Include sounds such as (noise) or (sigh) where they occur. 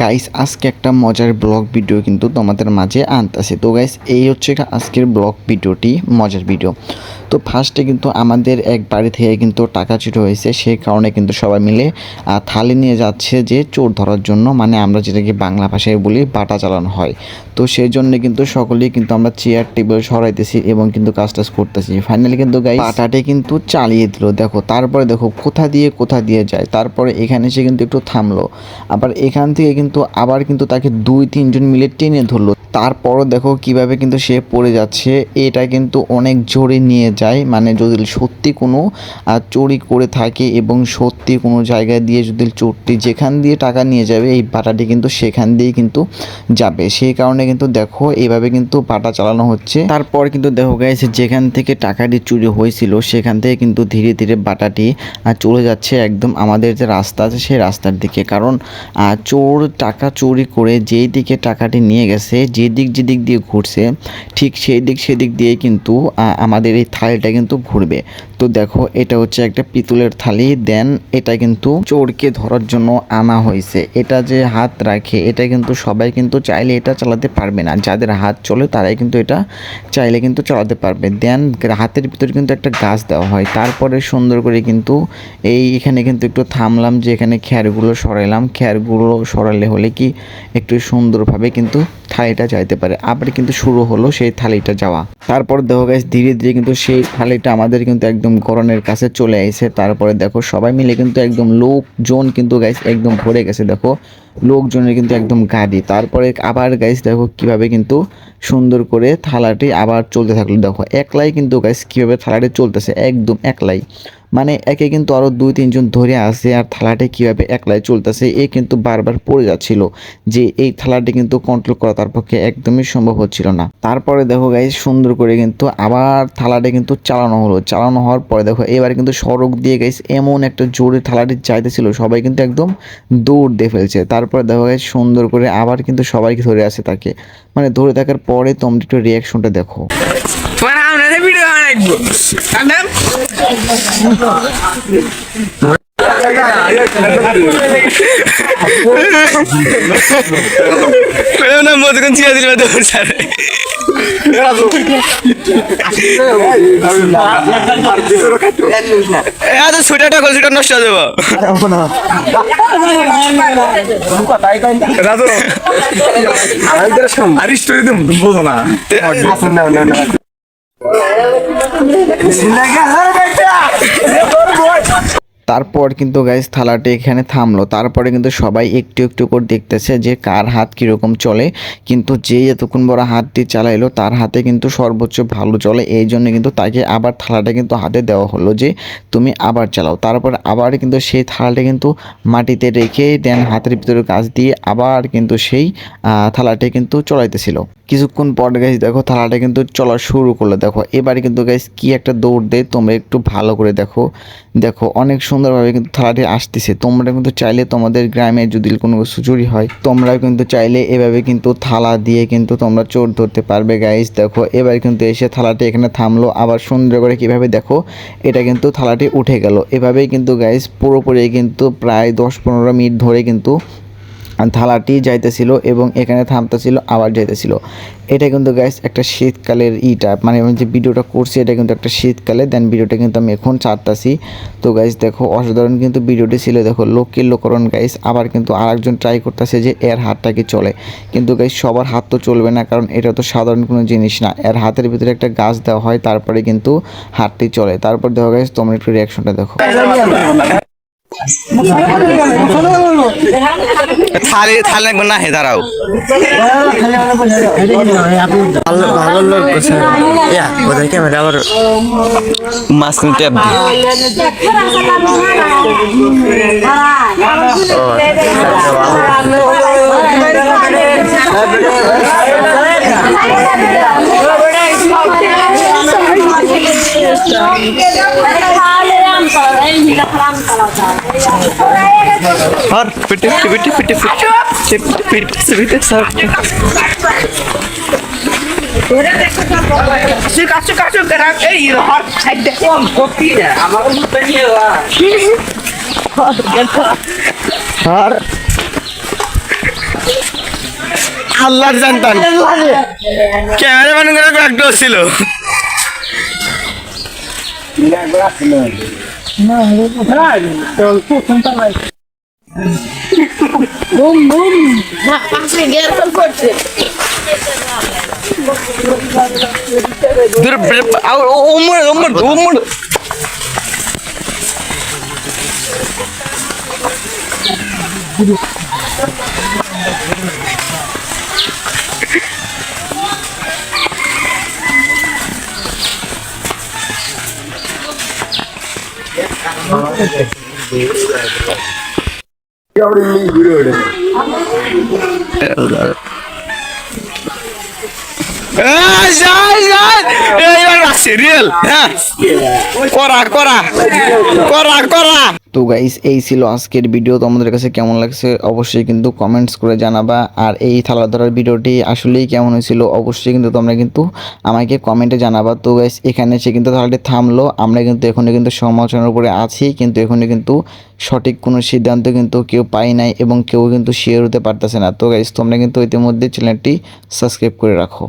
Guys আজকে একটা মজার ব্লগ ভিডিও কিন্তু তোমাদের মাঝে আনতেছে। তো গাইস এই হচ্ছে আজকের ব্লগ ভিডিওটি মজার ভিডিও তো ফার্স্টে কিন্তু আমাদের এক বাড়ি থেকে কিন্তু টাকা চুরি হয়েছে, সেই কারণে কিন্তু সবাই মিলে থালি নিয়ে যাচ্ছে যে চোর ধরার জন্য মানে আমরা যেটাকে বাংলা ভাষায় বলি বাটা চালানো হয়। তো সেই জন্য কিন্তু সকলেই কিন্তু আমরা চেয়ার টেবিল সরাইতেছি এবং কিন্তু কাজ টাজ করতেছি। ফাইনালি কিন্তু গাই বাটাটে কিন্তু চালিয়ে দিল। দেখো, তারপরে দেখো, কোথা দিয়ে কোথা দিয়ে যায়। তারপরে এখানে সে কিন্তু একটু থামলো। আবার এখান থেকে কিন্তু আবার কিন্তু তাকে দুই, তিনজন মিলে টেনে ধরলো। তারপরও দেখো কীভাবে কিন্তু সে পড়ে যাচ্ছে, এটা কিন্তু অনেক জোরে নিয়ে যায় মানে যদি সত্যি কোনো চুরি করে থাকে এবং সত্যি কোনো জায়গায় দিয়ে যদি চোরটি যেখান দিয়ে টাকা নিয়ে যাবে, এই বাটাটি কিন্তু সেখান দিয়েই কিন্তু যাবে। সেই কারণে কিন্তু দেখো এইভাবে কিন্তু পাটা চালানো হচ্ছে। তারপর কিন্তু দেখো গেছে যেখান থেকে টাকাটি চুরি হয়েছিল, সেখান থেকে কিন্তু ধীরে ধীরে বাটাটি চলে যাচ্ছে একদম আমাদের যে রাস্তা আছে, সেই রাস্তার দিকে। কারণ চোর টাকা চুরি করে যেই দিকে টাকাটি নিয়ে গেছে যে দিক যেদিক দিয়ে ঘুরছে, ঠিক সেই দিক সেদিক দিয়ে কিন্তু আমাদের এই থালিটা কিন্তু ঘুরবে। তো দেখো, এটা হচ্ছে একটা পিতলের থালি। দেন এটা কিন্তু চোরকে ধরার জন্য আনা হয়েছে। এটা যে হাত রাখে, এটা কিন্তু সবাই কিন্তু চাইলে এটা চালাতে পারবে না। যাদের হাত চলে, তারাই কিন্তু এটা চাইলে কিন্তু চালাতে পারবে। দেন হাতের ভিতরে কিন্তু একটা গাছ দেওয়া হয়। তারপরে সুন্দর করে কিন্তু এই এখানে কিন্তু একটু থামলাম যে এখানে খ্যারগুলো সরাইলাম। খ্যারগুলো সরালে হলে কি একটু সুন্দরভাবে কিন্তু থালিটা যাইতে পারে। আবার কিন্তু শুরু হলো সেই থালিটা যাওয়া। তারপর দেখো গাইস ধীরে ধীরে কিন্তু সেই থালিটা আমাদের কিন্তু একদম গরনের কাছে চলে আসে তারপরে দেখো সবাই মিলে কিন্তু একদম লোকজন কিন্তু গাইস একদম ভরে গেছে। দেখো লোকজনের কিন্তু একদম গাড়ি। তারপরে আবার গাইস দেখো কীভাবে কিন্তু সুন্দর করে থালাটি আবার চলতে থাকল। দেখো একলাই কিন্তু গাইস কীভাবে থালাটি চলতেছে? একদম একলাই। মানে একে কিন্তু আরও দুই তিনজন ধরে আসে আর থালাটি কীভাবে একলাই চলতেছে, এ কিন্তু বারবার পড়ে যাচ্ছিল যে এই থালাটি কিন্তু কন্ট্রোল করা তার পক্ষে একদমই সম্ভব হচ্ছিল না। তারপরে দেখো গাই সুন্দর করে কিন্তু আবার থালাটি কিন্তু চালানো হলো। চালানো হওয়ার পরে দেখো এবার কিন্তু সড়ক দিয়ে গাইস এমন একটা জোরে থালাটি চাইতেছিল সবাই কিন্তু একদম দৌড় দিয়ে ফেলছে। তারপরে দেখো গাইস সুন্দর করে আবার কিন্তু সবাইকে ধরে আসে তাকে। মানে ধরে থাকার পরে তোমরা একটু রিয়াকশনটা দেখো। ভিডিও বানাইবো কান্দাম Pero una moto con chicas del এত ছোটাটা কল ছোটা নষ্ট হয়ে যাব আর স্টোরি বোঝো না তারপর কিন্তু গাইস থালাটি এখানে থামলো। তারপরে কিন্তু সবাই একটু একটু করে দেখতেছে যে কার হাত কীরকম চলে। কিন্তু যে এতক্ষণ বড় হাতটি চালাইলো, তার হাতে কিন্তু সর্বোচ্চ ভালো চলে। এই জন্য কিন্তু তাকে আবার থালাটা কিন্তু হাতে দেওয়া হলো যে, তুমি আবার চালাও। তারপর আবার কিন্তু সেই থালাটা কিন্তু মাটিতে রেখে দেন হাতের ভিতরে কাজ দিয়ে আবার কিন্তু সেই থালাটি কিন্তু চলাইতেছিল। কিছুক্ষণ পর গাইস দেখো থালাটা কিন্তু চলা শুরু করল। দেখো, এবারে কিন্তু গাইস কি একটা দৌড় দেয় তোমরা একটু ভালো করে দেখো। দেখো, অনেক সুন্দরভাবে কিন্তু থালাটি আসতেছে। তোমরা কিন্তু চাইলে তোমাদের গ্রামে যদি কোনো কিছু চুরি হয়, তোমরাও কিন্তু চাইলে এভাবে কিন্তু থালা দিয়ে কিন্তু তোমরা চোর ধরতে পারবে গাইস দেখো, এবার কিন্তু এসে থালাটি এখানে থামলো। আবার সুন্দর করে কীভাবে দেখো, এটা কিন্তু থালাটি উঠে গেল। এভাবেই কিন্তু গাইস পুরোপুরি কিন্তু প্রায় দশ পনেরো মিনিট ধরে কিন্তু থালাটি যাইতেছিল এবং এখানে থামতেছিল, আবার যাইতেছিল। এটা কিন্তু গ্যাস একটা শীতকালের ইটা। মানে আমি যে ভিডিওটা করছি, এটা কিন্তু একটা শীতকালে। দেন ভিডিওটা কিন্তু আমি এখন ছাড়তাছি। তো গাইস দেখো, অসাধারণ কিন্তু ভিডিওটি ছিল। দেখো লোকের লোকরণ গাইস আবার কিন্তু আরেকজন ট্রাই করতেছে যে এর হাতটা কি চলে। কিন্তু গাইস সবার হাত তো চলবে না, কারণ এটা তো সাধারণ কোনো জিনিস না। এর হাতের ভিতরে একটা গাছ দেওয়া হয়, তারপরে কিন্তু হাতটি চলে। তারপর দেখো গাইস তোমরা একটু রিয়াকশনটা দেখো। থালে থালে একবার না হে দাঁড়াও। ভালো লোক ক্যামেরা আবার কিন্তু ট্যাপ দি আর পিটি পিটি পিটি আল্লাহ জানতাম ক্যামেরা মানে ছিল kopi dah. Amak lupa ni lah. আর আল্লাহর জানতাম ক্যামেরাম্যান করে একটা ছিল ওমর ওমর ওমর সিরিয়াল হ্যাঁ করা করা (laughs) করা করা তো গাইস এই ছিল আজকের ভিডিও তোমাদের কাছে কেমন লাগছে অবশ্যই কিন্তু কমেন্টস করে জানাবা। আর এই থালা ধরার ভিডিওটি আসলেই কেমন হয়েছিল অবশ্যই কিন্তু তোমরা কিন্তু আমাকে কমেন্টে জানাবা। তো গাইস এখানে সে কিন্তু থালাটি থামলো। আমরা কিন্তু এখানে কিন্তু সমালোচনার উপরে আছি। কিন্তু এখানে কিন্তু সঠিক কোনো সিদ্ধান্ত কিন্তু কেউ পাই নাই এবং কেউ কিন্তু শেয়ার হতে পারতেছে না। তো গাইস তোমরা কিন্তু ইতিমধ্যে চ্যানেলটি সাবস্ক্রাইব করে রাখো।